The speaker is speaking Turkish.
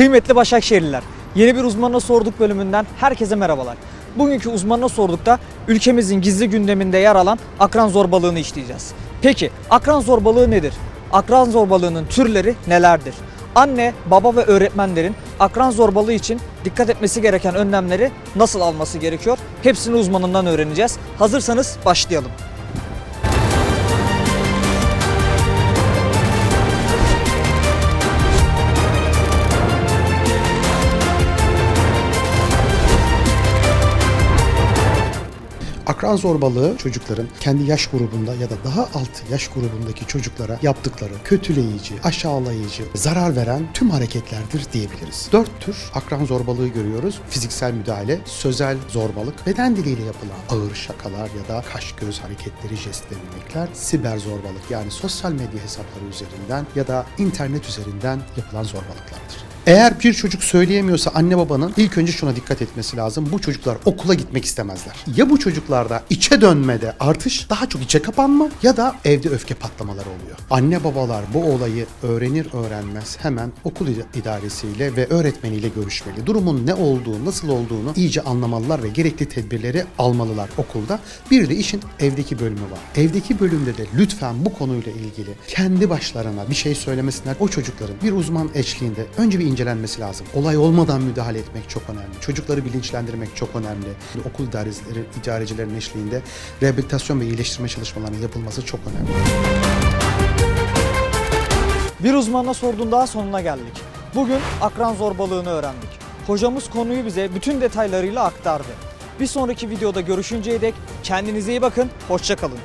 Kıymetli Başakşehirliler, yeni bir uzmanına sorduk bölümünden herkese merhabalar. Bugünkü uzmanına sordukta ülkemizin gizli gündeminde yer alan akran zorbalığını işleyeceğiz. Peki akran zorbalığı nedir? Akran zorbalığının türleri nelerdir? Anne, baba ve öğretmenlerin akran zorbalığı için dikkat etmesi gereken önlemleri nasıl alması gerekiyor? Hepsini uzmanından öğreneceğiz. Hazırsanız başlayalım. Akran zorbalığı çocukların kendi yaş grubunda ya da daha alt yaş grubundaki çocuklara yaptıkları kötüleyici, aşağılayıcı, zarar veren tüm hareketlerdir diyebiliriz. Dört tür akran zorbalığı görüyoruz. Fiziksel müdahale, sözel zorbalık, beden diliyle yapılan ağır şakalar ya da kaş göz hareketleri, jest ve mimikler, siber zorbalık yani sosyal medya hesapları üzerinden ya da internet üzerinden yapılan zorbalıklardır. Eğer bir çocuk söyleyemiyorsa anne babanın ilk önce şuna dikkat etmesi lazım. Bu çocuklar okula gitmek istemezler. Ya bu çocuklarda içe dönmede artış, daha çok içe kapanma ya da evde öfke patlamaları oluyor. Anne babalar bu olayı öğrenir öğrenmez hemen okul idaresiyle ve öğretmeniyle görüşmeli. Durumun ne olduğu, nasıl olduğunu iyice anlamalılar ve gerekli tedbirleri almalılar okulda. Bir de işin evdeki bölümü var. Evdeki bölümde de lütfen bu konuyla ilgili kendi başlarına bir şey söylemesinler. O çocukların bir uzman eşliğinde önce bir incelenmesi lazım. Olay olmadan müdahale etmek çok önemli. Çocukları bilinçlendirmek çok önemli. Okul idarecileri, idarecilerin eşliğinde rehabilitasyon ve iyileştirme çalışmalarının yapılması çok önemli. Bir uzmana sorduğun daha sonuna geldik. Bugün akran zorbalığını öğrendik. Hocamız konuyu bize bütün detaylarıyla aktardı. Bir sonraki videoda görüşünceye dek kendinize iyi bakın, hoşça kalın.